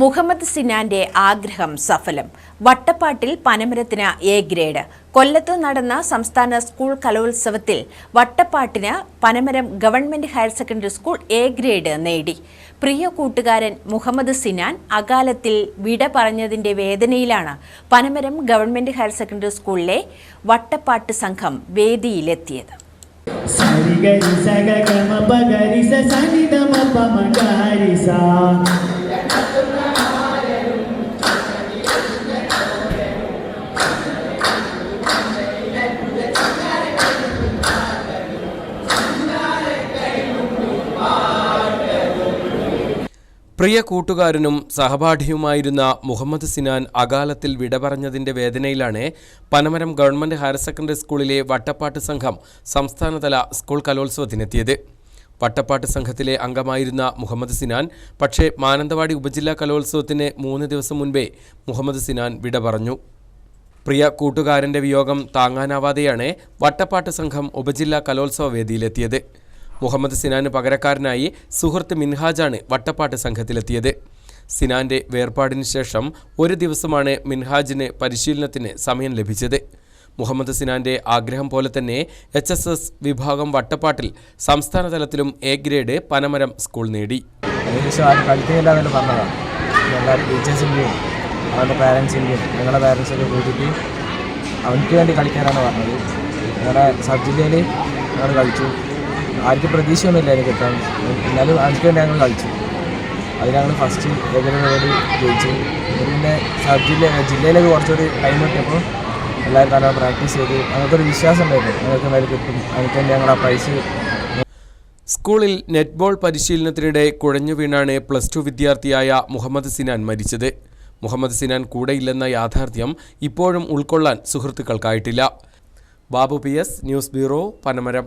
മുഹമ്മദ് സിനാന്റെ ആഗ്രഹം സഫലം. വട്ടപ്പാട്ടിൽ പനമരത്തിന് എ ഗ്രേഡ്. കൊല്ലത്ത് നടന്ന സംസ്ഥാന സ്കൂൾ കലോത്സവത്തിൽ വട്ടപ്പാട്ടിന് Panamaram government higher secondary school A grade നേടി. പ്രിയ കൂട്ടുകാരൻ മുഹമ്മദ് സിനാൻ അകാലത്തിൽ വിട പറഞ്ഞതിന്റെ വേദനയിലാണ് പനമരം ഗവൺമെന്റ് ഹയർ സെക്കൻഡറി സ്കൂളിലെ വട്ടപ്പാട്ട് സംഘം വേദിയിലെത്തിയത്. സരി ഗരി സഗ ഗമ പഗരി സ സനി ദമ പമ ഗരി സ പ്രിയ കൂട്ടുകാരനും സഹപാഠിയുമായിരുന്ന മുഹമ്മദ് സിനാൻ അകാലത്തിൽ വിട പറഞ്ഞതിന്റെ വേദനയിലാണ് പനമരം ഗവൺമെന്റ് ഹയർ സെക്കൻഡറി സ്കൂളിലെ വട്ടപ്പാട്ട് സംഘം സംസ്ഥാനതല സ്കൂൾ കലോത്സവത്തിനെത്തിയത്. വട്ടപ്പാട്ട് സംഘത്തിലെ അംഗമായിരുന്ന മുഹമ്മദ് സിനാൻ പക്ഷേ മാനന്തവാടി ഉപജില്ലാ കലോത്സവത്തിന് മൂന്ന് ദിവസം മുൻപേ മുഹമ്മദ് സിനാൻ വിട പറഞ്ഞു പ്രിയ കൂട്ടുകാരന്റെ വിയോഗം താങ്ങാനാവാതെയാണ് വട്ടപ്പാട്ട് സംഘം ഉപജില്ലാ കലോത്സവ വേദിയിലെത്തിയത് മുഹമ്മദ് സിനാന് പകരക്കാരനായി സുഹൃത്ത് മിൻഹാജാണ് വട്ടപ്പാട്ട് സംഘത്തിലെത്തിയത്. സിനാന്റെ വേർപാടിന് ശേഷം ഒരു ദിവസമാണ് മിൻഹാജിന് പരിശീലനത്തിന് സമയം ലഭിച്ചത്. മുഹമ്മദ് സിനാന്റെ ആഗ്രഹം പോലെ തന്നെ എച്ച് എസ് എസ് വിഭാഗം വട്ടപ്പാട്ടിൽ സംസ്ഥാന തലത്തിലും എ ഗ്രേഡ് പനമരം സ്കൂൾ നേടി. എന്നു പറഞ്ഞതാണ് എല്ലാ ടീച്ചേഴ്സിന്റെയും അവന്റെ പാരൻസിന്റെയും ഞങ്ങളുടെ പാരൻസൊക്കെ കൂട്ടിയിട്ട് അവനക്ക് വേണ്ടി കളിക്കാനാണ് പറഞ്ഞത്. ഞങ്ങളുടെ സബ് ജില്ലയിൽ ഞങ്ങൾ കളിച്ചു. ആർക്കും പ്രതീക്ഷയൊന്നുമില്ല എനിക്ക് കിട്ടാൻ. എന്നാലും അഞ്ചു വേണ്ടി ഞങ്ങൾ കളിച്ചു. അത് ഞങ്ങൾ ഫസ്റ്റ് ഏകദേശം ജയിച്ചു. പിന്നെ സബ് ജില്ല ജില്ലയിലേക്ക് കുറച്ചുകൂടി ടൈം കിട്ടിയപ്പോൾ എല്ലാവരും നല്ല പ്രാക്ടീസ് ചെയ്ത്. ഞങ്ങൾക്കൊരു വിശ്വാസം ഉണ്ടായിരുന്നു. ഞങ്ങൾക്ക് എന്തായാലും കിട്ടും. അതിനൊക്കെ ഞങ്ങൾ ആ പ്രൈസ് സ്കൂളിൽ നെറ്റ്ബോൾ പരിശീലനത്തിനിടെ കുഴഞ്ഞു വീണാണ് പ്ലസ് ടു വിദ്യാർത്ഥിയായ മുഹമ്മദ് സിനാൻ മരിച്ചത്. മുഹമ്മദ് സിനാൻ കൂടെയില്ലെന്ന യാഥാർത്ഥ്യം ഇപ്പോഴും ഉൾക്കൊള്ളാൻ സുഹൃത്തുക്കൾക്കായിട്ടില്ല. Babu P S news bureau Panamaram.